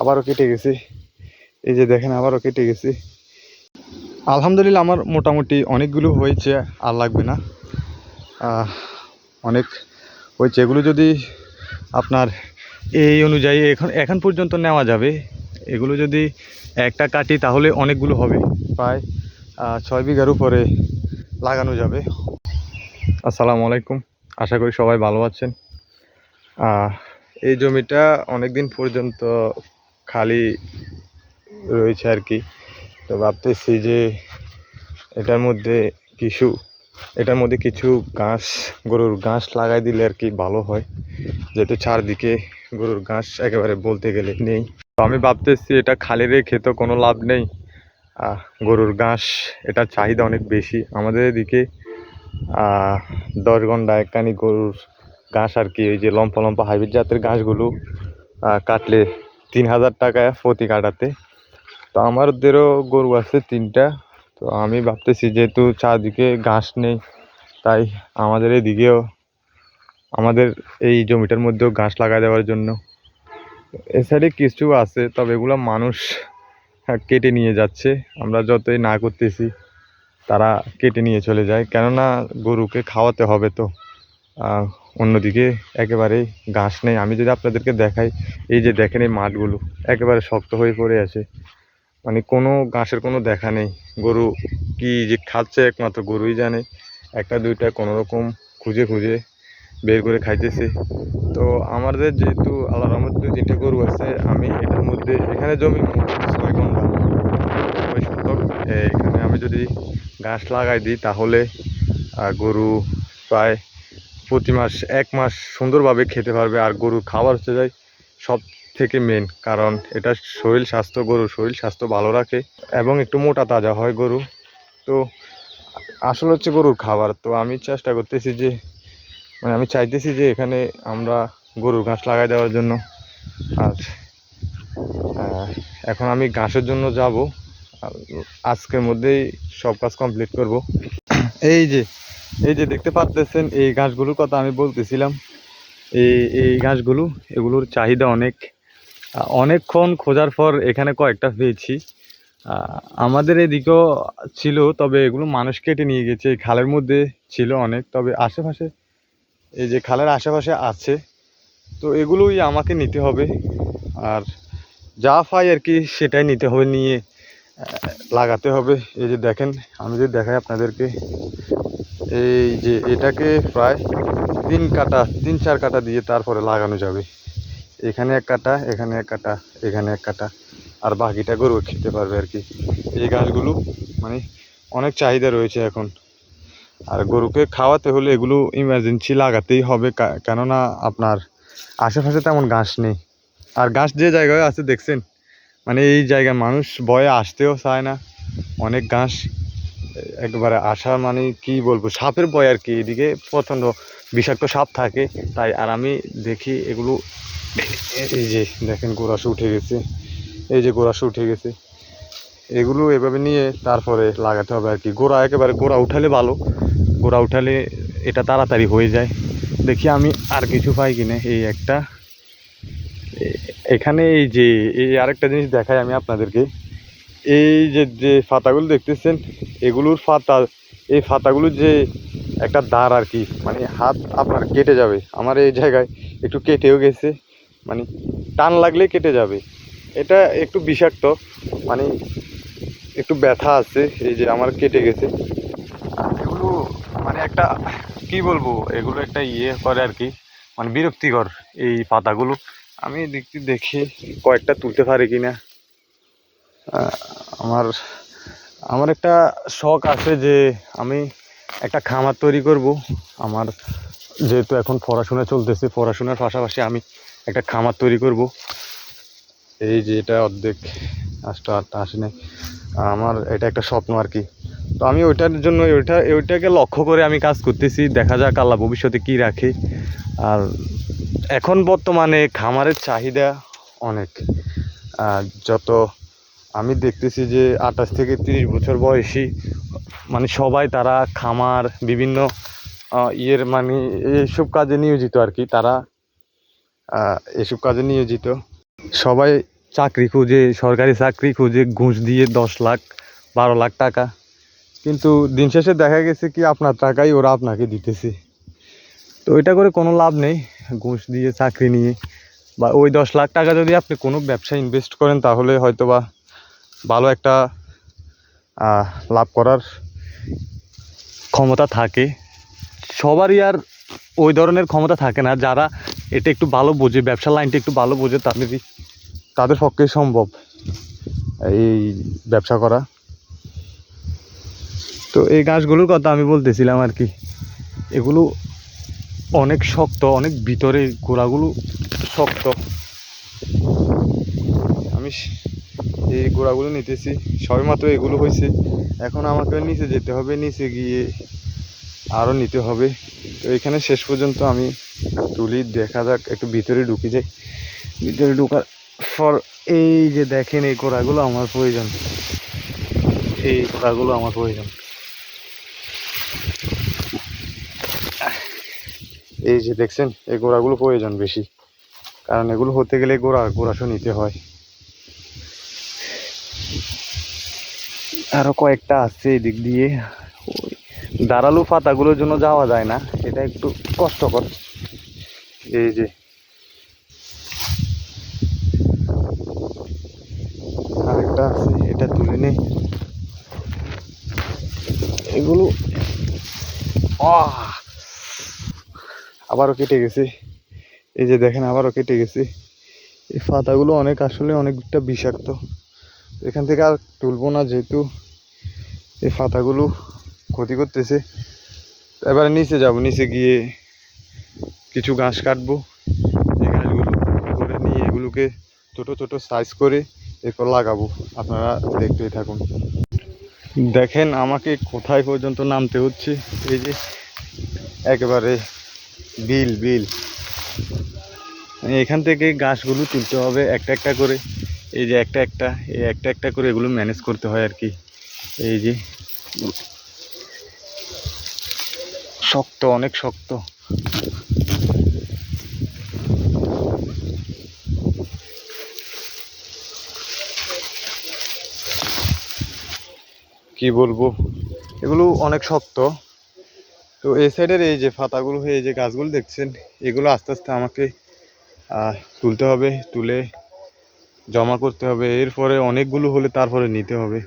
আবারও কেটে গেছে। এই যে দেখেন, আবারও কেটে গেছে। আলহামদুলিল্লাহ, আমার মোটামুটি অনেকগুলো হয়েছে আর লাগবে না। অনেক হয়েছে। এগুলো যদি আপনার এই অনুযায়ী এখন এখন পর্যন্ত নেওয়া যাবে। এগুলো যদি একটা কাটি, তাহলে অনেকগুলো হবে। প্রায় ছয় বিঘার উপরে লাগানো যাবে। আসসালামু আলাইকুম। আশা করি সবাই ভালো আছেন। এই জমিটা অনেক দিন পর্যন্ত খালি রয়েছে আর কি। তো ভাবতেছি যে এটার মধ্যে কিছু, এটার মধ্যে কিছু ঘাস, গরুর ঘাস লাগাই দিলে আর কি ভালো হয়। যেহেতু চারদিকে গরুর ঘাস একেবারে বলতে গেলে নেই। তো আমি ভাবতেছি এটা খালি রেখে তো কোনো লাভ নেই। গরুর ঘাস, এটার চাহিদা অনেক বেশি। আমাদের এদিকে দশ ঘণ্টা একখানি গরুর ঘাস আর কি, ওই যে লম্পা লম্পা হাইব্রিড জাতের ঘাসগুলো কাটলে তিন হাজার টাকা প্রতি কাটাতে। তো আমাদেরও গরু আছে তিনটা। তো আমি ভাবতেছি যেহেতু চারদিকে ঘাস নেই, তাই আমাদের এদিকেও আমাদের এই জমিটার মধ্যেও ঘাস লাগা দেওয়ার জন্য। এ সাইডে কিছু আছে, তবে এগুলো মানুষ কেটে নিয়ে যাচ্ছে। আমরা যতই না করতেছি, তারা কেটে নিয়ে চলে যায়। কেননা গরুকে খাওয়াতে হবে তো। অন্যদিকে একেবারেই ঘাস নেই। আমি যদি আপনাদেরকে দেখাই, এই যে দেখেন এই মাঠগুলো, একেবারে শক্ত হয়ে পড়ে আছে। মানে কোনো ঘাসের কোনো দেখা নেই। গরু কি যে খাচ্ছে একমাত্র গরুই জানে। একটা, দুইটা কোনো রকম খুঁজে খুঁজে বের করে খাইতেছে। তো আমাদের যেহেতু আল্লাহ রহমত দুই তিনটে গরু আছে, আমি এটার মধ্যে, এখানে জমি ছয় ঘণ্টা। ছয় শতক এখানে আমি যদি ঘাস লাগাই দিই, তাহলে গরু প্রায় প্রতি মাস, এক মাস সুন্দরভাবে খেতে পারবে আর গরু খাবার হচ্ছে যায় সব থেকে মেন কারণ এটা শরীর স্বাস্থ্য, গরুর শরীর স্বাস্থ্য ভালো রাখে এবং একটু মোটা তাজা হয় গরু। তো আসল হচ্ছে গরুর খাবার। তো আমি চেষ্টা করতেছি যে মানে আমি চাইতেছি যে এখানে আমরা গরুর ঘাস লাগাই দেওয়ার জন্য। আর এখন আমি ঘাসের জন্য যাব। আজকের মধ্যেই সব কাজ কমপ্লিট করব। এই যে এই যে দেখতে পাচ্তেছেন, এই ঘাসগুলোর কথা আমি বলতেছিলাম। এই এই ঘাসগুলো, এগুলোর চাহিদা অনেক। অনেকক্ষণ খোঁজার পর এখানে কয়েকটা পেয়েছি। আমাদের এদিকেও ছিল, তবে এগুলো মানুষ কেটে নিয়ে গেছে। এই খালের মধ্যে ছিল অনেক, তবে আশেপাশে, এই যে খালের আশেপাশে আছে। তো এগুলোই আমাকে নিতে হবে। আর যা পাই আর কি, সেটাই নিতে হবে, নিয়ে লাগাতে হবে। এই যে দেখেন, আমি যদি দেখাই আপনাদেরকে। এই যে এটাকে প্রায় তিন কাটা, তিন, চার কাটা দিয়ে তারপরে লাগানো যাবে। এখানে এক কাটা, এখানে এক কাটা, এখানে এক কাটা। আর বাকিটা গরু খেতে পারবে আর কি। এই গাছগুলো মানে অনেক চাহিদা রয়েছে এখন। আর গরুকে খাওয়াতে হলে এগুলো ইমার্জেন্সি লাগাতেই হবে কেননা আপনার আশেপাশে তেমন ঘাস নেই। আর ঘাস যে জায়গায় আছে দেখছেন? মানে এই জায়গায় মানুষ ভয়ে আসতেও চায় না। অনেক ঘাস একবারে আসা মানে কি বলব, সাপের ভয় আর কি। এদিকে প্রচণ্ড বিষাক্ত সাপ থাকে, তাই আর আমি দেখি এগুলো এই যে দেখেন গোড়াশু উঠে গেছে, এই যে গোড়াশে উঠে গেছে। এগুলো এভাবে নিয়ে তারপরে লাগাতে হবে আর কি। গোড়া একেবারে গোড়া উঠালে ভালো গোড়া উঠালে এটা তাড়াতাড়ি হয়ে যায়। দেখি আমি আর কিছু পাই কিনা এই একটা। এখানে এই যে, এই আরেকটা জিনিস দেখাই আমি আপনাদেরকে। এই যে যে ফাতাগুলো দেখতেছেন এগুলোর ফাতা এই ফাতাগুলোর যে একটা দাঁড় আর কি মানে হাত আপনার কেটে যাবে। আমার এই জায়গায় একটু কেটেও গেছে মানে টান লাগলে কেটে যাবে। এটা একটু বিষাক্ত মানে একটু ব্যথা আছে এই যে আমার কেটে গেছে। এগুলো মানে একটা কি বলব এগুলো একটা ইয়ে করে আর কি মানে বিরক্তিকর এই পাতাগুলো আমি দেখতে দেখি কয়েকটা তুলতে পারি কিনা। আহ, আমার আমার একটা শখ আছে যে আমি একটা খামার তৈরি করব। আমার যেহেতু এখন পড়াশোনা চলতেছে, পড়াশোনার পাশাপাশি আমি একটা খামার তৈরি করব। এই যে এটা অর্ধেক আসটা আটটা আসে নাই। আমার এটা একটা স্বপ্ন আর কি। তো আমি ওইটার জন্য ওইটা, ওইটাকে লক্ষ্য করে আমি কাজ করতেছি। দেখা যাক আল্লাহ ভবিষ্যতে কী রাখে। আর এখন বর্তমানে খামারের চাহিদা অনেক। যত আমি দেখতেছি যে আঠাশ থেকে তিরিশ বছর বয়সী মানে সবাই তারা খামার, বিভিন্ন ইয়ের মানে এইসব কাজে নিয়োজিত আর কি, তারা এসব কাজে নিয়োজিত। সবাই চাকরি খুঁজে, সরকারি চাকরি খুঁজে, ঘুষ দিয়ে দশ লাখ, বারো লাখ টাকা। কিন্তু দিন শেষে দেখা গেছে কি আপনার টাকাই ওরা আপনাকে দিতেছে। তো এটা করে কোনো লাভ নেই, ঘুষ দিয়ে চাকরি নিয়ে। বা ওই দশ লাখ টাকা যদি আপনি কোনো ব্যবসায় ইনভেস্ট করেন, তাহলে হয়তো বা ভালো একটা লাভ করার ক্ষমতা থাকে। সবারই আর ওই ধরনের ক্ষমতা থাকে না। যারা এটা একটু ভালো বোঝে, ব্যবসা লাইনটা একটু ভালো বোঝে তাদেরই তাদের পক্ষে সম্ভব এই ব্যবসা করা। তো এই গাছগুলোর কথা আমি বলতেছিলাম আর কি। এগুলো অনেক শক্ত, অনেক ভিতরে গোড়াগুলো শক্ত। আমি এই গোড়াগুলো নিতেছি সবেমাত্র এগুলো হয়েছে। এখন আমাকে নিচে যেতে হবে, নিচে গিয়ে আরও নিতে হবে। তো এখানে শেষ পর্যন্ত আমি তুলি, দেখা যাক, একটু ভিতরে ঢুকে যাই। ভিতরে ঢুকার পর এই যে দেখেন, এই গোড়াগুলো আমার প্রয়োজন। এই গোড়াগুলো আমার প্রয়োজন। এই যে দেখছেন, এই গোড়াগুলো প্রয়োজন বেশি। কারণ এগুলো হতে গেলে গোড়া গোড়াশো নিতে হয়। আরও কয়েকটা আছে এদিক দিয়ে। ওই দাঁড়ালু পাতাগুলোর জন্য যাওয়া যায় না, এটা একটু কষ্টকর। এই যে। আরেকটা আছে, এটা তুলে নেই এগুলো! আবারও কেটে গেছে। এই যে দেখেন, আবারও কেটে গেছে। এই পাতাগুলো অনেক, আসলে অনেকটা বিষাক্ত। এখান থেকে আর তুলবো না যেহেতু। এই পাতাগুলো ক্ষতি করতেছে। এবারে নিচে যাব, নিচে গিয়ে কিছু ঘাস কাটবো। এই ঘাসগুলো করে নিয়ে এগুলোকে ছোট ছোট সাইজ করে এরপর লাগাবো। আপনারা দেখতেই থাকুন। দেখেন, আমাকে কোথায় পর্যন্ত নামতে হচ্ছে। এই যে একেবারে বিল বিল। মানে এখান থেকে ঘাসগুলো তুলতে হবে একটা একটা করে। এই যে একটা একটা, এই একটা একটা করে এগুলো ম্যানেজ করতে হয় আর কি। এই যে শক্ত, অনেক শক্ত। কি বলব? এগুলো অনেক শক্ত। তো এই সাইডের এই যে পাতাগুলো হয়ে যে গাছগুলো দেখছেন, এগুলো আস্তে আস্তে আমাকে তুলতে হবে, তুলে জমা করতে হবে। এরপরে অনেকগুলো হলে তারপরে নিতে হবে।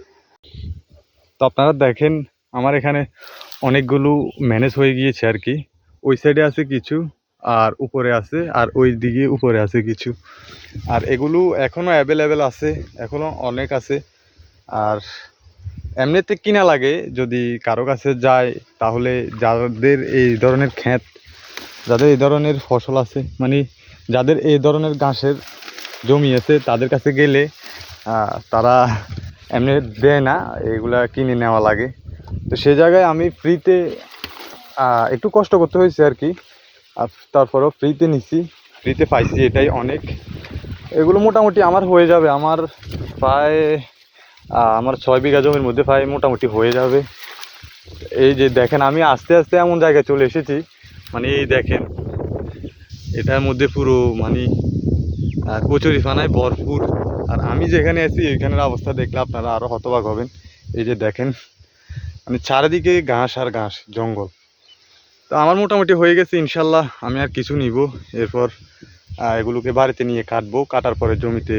তো আপনারা দেখেন, আমার এখানে অনেকগুলো ম্যানেজ হয়ে গিয়েছে আর কি। ওই সাইডে আছে কিছু, আর উপরে আছে, আর ওই দিকে উপরে আছে কিছু। আর এগুলো এখনও অ্যাভেলেবেল আছে এখনও অনেক আছে। আর এমনিতে কিনা লাগে, যদি কারও কাছে যায়, তাহলে যাদের এই ধরনের ক্ষেত, যাদের এই ধরনের ফসল আছে মানে যাদের এই ধরনের ঘাসের জমি আছে, তাদের কাছে গেলে তারা এমনি দেয় না, এগুলা কিনে নেওয়া লাগে। তো সে জায়গায় আমি ফ্রিতে একটু কষ্ট করতে হয়েছে আর কি। আর তারপরেও ফ্রিতে নিছি। ফ্রিতে পাইছি এটাই অনেক। এগুলো মোটামুটি আমার হয়ে যাবে। আমার প্রায় আমার ছয় বিঘা জমির মধ্যে প্রায় মোটামুটি হয়ে যাবে। এই যে দেখেন, আমি আস্তে আস্তে এমন জায়গায় চলে এসেছি। মানে এই দেখেন, এটার মধ্যে পুরো মানে কচুরি ফানায় ভরপুর। আর আমি যেখানে আছি এখানের অবস্থা দেখলে আপনারা আরও হতবাক হবেন। এই যে দেখেন মানে চারিদিকে ঘাস আর ঘাস, জঙ্গল। তো আমার মোটামুটি হয়ে গেছে, ইনশাল্লাহ আমি আর কিছু নিব। এরপর এগুলোকে বাড়িতে নিয়ে কাটবো, কাটার পরে জমিতে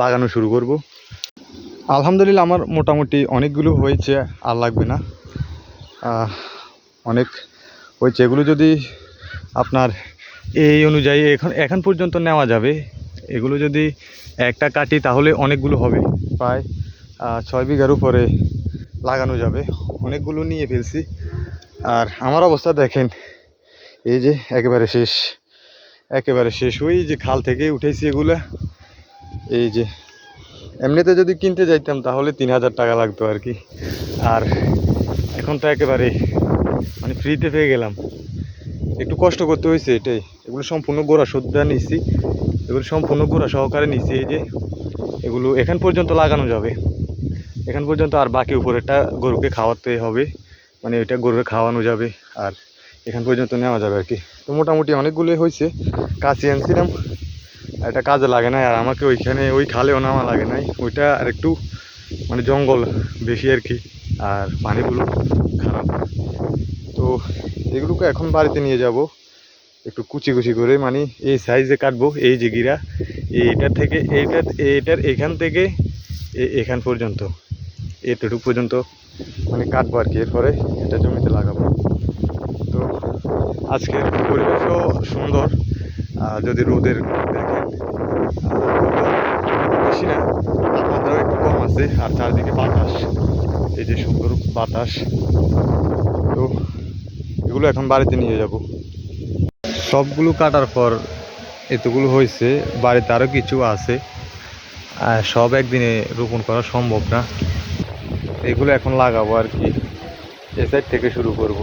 লাগানো শুরু করব। আলহামদুলিল্লাহ আমার মোটামুটি অনেকগুলো হয়েছে, আর লাগবে না। অনেক হয়েছে। এগুলো যদি আপনার এই অনুযায়ী এখন এখন পর্যন্ত নেওয়া যাবে এগুলো যদি একটা কাটি তাহলে অনেকগুলো হবে। প্রায় ছয় বিঘার উপরে লাগানো যাবে। অনেকগুলো নিয়ে ফেলছি। আর আমার অবস্থা দেখেন, এই যে একেবারে শেষ একেবারে শেষ। ওই যে খাল থেকে উঠেছি এগুলা, এই যে এমনিতে যদি কিনতে যাইতাম তাহলে তিন হাজার টাকা লাগতো আর কি। আর এখন তো একেবারে মানে ফ্রিতে পেয়ে গেলাম। একটু কষ্ট করতে হয়েছে এটাই। এগুলো সম্পূর্ণ গোড়া সদ্যা নিচ্ছি এগুলো সম্পূর্ণ গোড়া সহকারে নিচ্ছি, এই যে এগুলো এখান পর্যন্ত লাগানো যাবে। এখান পর্যন্ত আর বাকি উপরেরটা গরুকে খাওয়াতে হবে মানে এটা গরুকে খাওয়ানো যাবে আর এখান পর্যন্ত নেওয়া যাবে আর কি। তো মোটামুটি অনেকগুলোই হয়েছে কাছে আনছিলাম এটা কাজে লাগে না আর আমাকে ওইখানে ওই খালেও নামা লাগে নাই। ওইটা আর একটু মানে জঙ্গল বেশি আর কি, আর পানিগুলো খারাপ। তো এগুলোকে এখন বাড়িতে নিয়ে যাব। একটু কুচি কুচি করে মানে এই সাইজে কাটবো, এই যে গিরা, এইটার থেকে, এইটার এইটার এখান থেকে এখান পর্যন্ত, এতটুকু পর্যন্ত মানে কাটবো আর কি। এরপরে এটা জমিতে লাগাবো। তো আজকের পরিবেশও সুন্দর যদি রোদের দেখেন বেশি না তাপমাত্রাও একটু কম আছে, আর চারদিকে বাতাস, এই যে সুন্দর বাতাস। তো এগুলো এখন বাড়িতে নিয়ে যাব। সবগুলো কাটার পর এতগুলো হয়েছে, বাড়িতে আরও কিছু আছে। সব একদিনে রোপণ করা সম্ভব না। এগুলো এখন লাগাবো আর কি। এ সাইড থেকে শুরু করব।